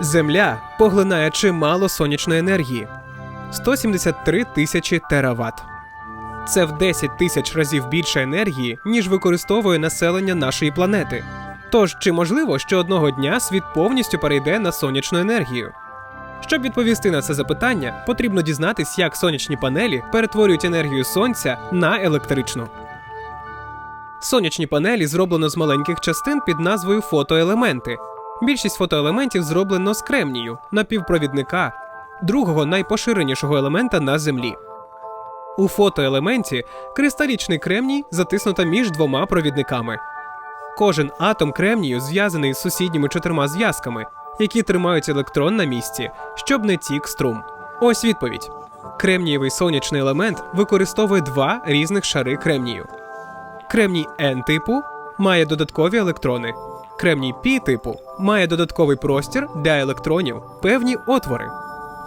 Земля поглинає чимало сонячної енергії 173 тисячі тераватт. Це в 10 тисяч разів більше енергії, ніж використовує населення нашої планети. Тож, чи можливо, що одного дня світ повністю перейде на сонячну енергію? Щоб відповісти на це запитання, потрібно дізнатись, як сонячні панелі перетворюють енергію сонця на електричну. Сонячні панелі зроблено з маленьких частин під назвою фотоелементи. Більшість фотоелементів зроблено з кремнію, напівпровідника, другого найпоширенішого елемента на землі. У фотоелементі кристалічний кремній затиснуто між двома провідниками. Кожен атом кремнію зв'язаний з сусідніми чотирма зв'язками, які тримають електрон на місці, щоб не тік струм. Ось відповідь: кремнієвий сонячний елемент використовує два різних шари кремнію. Кремній N типу має додаткові електрони. Кремній P типу має додатковий простір для електронів, певні отвори.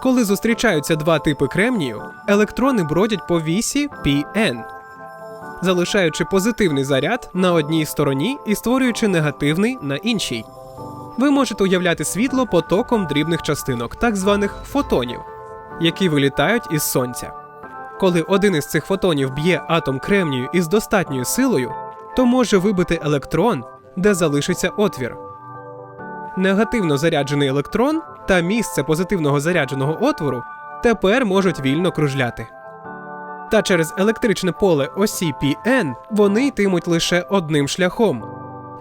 Коли зустрічаються два типи кремнію, електрони бродять по вісі Pn, залишаючи позитивний заряд на одній стороні і створюючи негативний на іншій. Ви можете уявляти світло потоком дрібних частинок, так званих фотонів, які вилітають із сонця. Коли один із цих фотонів б'є атом кремнію із достатньою силою, то може вибити електрон, де залишиться отвір. Негативно заряджений електрон та місце позитивного зарядженого отвору тепер можуть вільно кружляти. Та через електричне поле осі Pn вони йтимуть лише одним шляхом.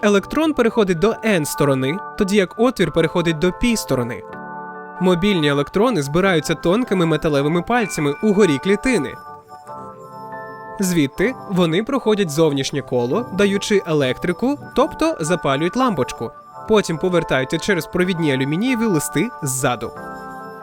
Електрон переходить до n сторони, тоді як отвір переходить до π сторони. Мобільні електрони збираються тонкими металевими пальцями угорі клітини. Звідти вони проходять зовнішнє коло, даючи електрику, тобто запалюють лампочку. Потім повертаються через провідні алюмінієві листи ззаду.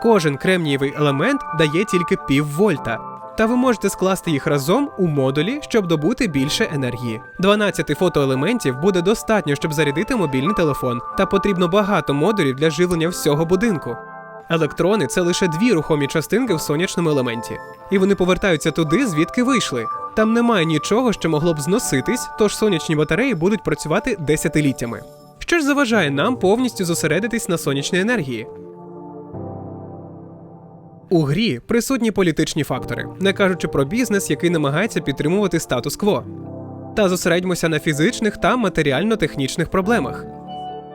Кожен кремнієвий елемент дає тільки піввольта, та ви можете скласти їх разом у модулі, щоб добути більше енергії. 12 фотоелементів буде достатньо, щоб зарядити мобільний телефон, та потрібно багато модулів для живлення всього будинку. Електрони це лише дві рухомі частинки в сонячному елементі, і вони повертаються туди, звідки вийшли. Там немає нічого, що могло б зноситись, тож сонячні батареї будуть працювати десятиліттями. Що ж заважає нам повністю зосередитись на сонячній енергії? У грі присутні політичні фактори, не кажучи про бізнес, який намагається підтримувати статус-кво. Та зосередьмося на фізичних та матеріально-технічних проблемах.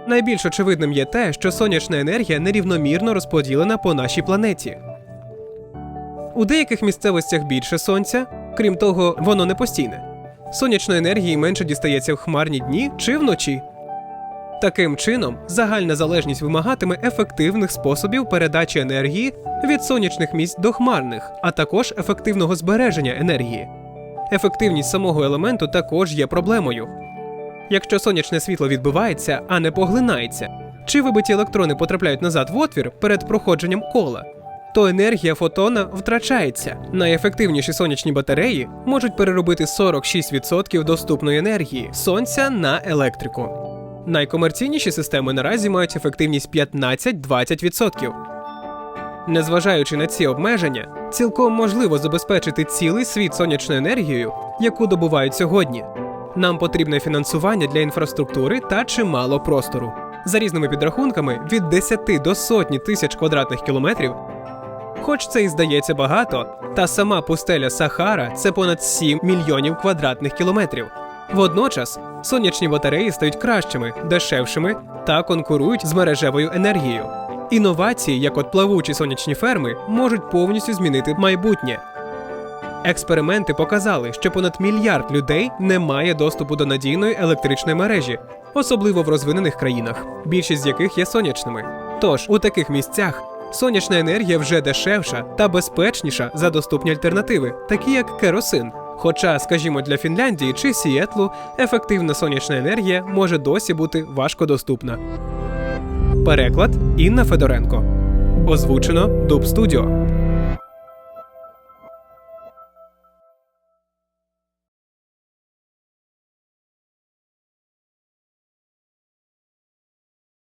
Найбільш очевидним є те, що сонячна енергія нерівномірно розподілена по нашій планеті. У деяких місцевостях більше сонця, крім того, воно не постійне. Сонячної енергії менше дістається в хмарні дні чи вночі. Таким чином, загальна залежність вимагатиме ефективних способів передачі енергії від сонячних місць до хмарних, а також ефективного збереження енергії. Ефективність самого елементу також є проблемою. Якщо сонячне світло відбивається, а не поглинається, чи вибиті електрони потрапляють назад в отвір перед проходженням кола, то енергія фотона втрачається. Найефективніші сонячні батареї можуть переробити 46% доступної енергії сонця на електрику. Найкомерційніші системи наразі мають ефективність 15-20%. Незважаючи на ці обмеження, цілком можливо забезпечити цілий світ сонячною енергією, яку добувають сьогодні. Нам потрібне фінансування для інфраструктури та чимало простору. За різними підрахунками, від 10 до сотні тисяч квадратних кілометрів. Хоч це і здається багато, та сама пустеля Сахара це понад 7 мільйонів квадратних кілометрів. Водночас сонячні батареї стають кращими, дешевшими та конкурують з мережевою енергією. Інновації, як от плавучі сонячні ферми, можуть повністю змінити майбутнє. Експерименти показали, що понад мільярд людей не має доступу до надійної електричної мережі, особливо в розвинених країнах, більшість з яких є сонячними. Тож у таких місцях сонячна енергія вже дешевша та безпечніша за доступні альтернативи, такі як керосин. Хоча, скажімо, для Фінляндії чи Сіетлу ефективна сонячна енергія може досі бути важкодоступна. Переклад Інна Федоренко. Озвучено Дуб Студіо.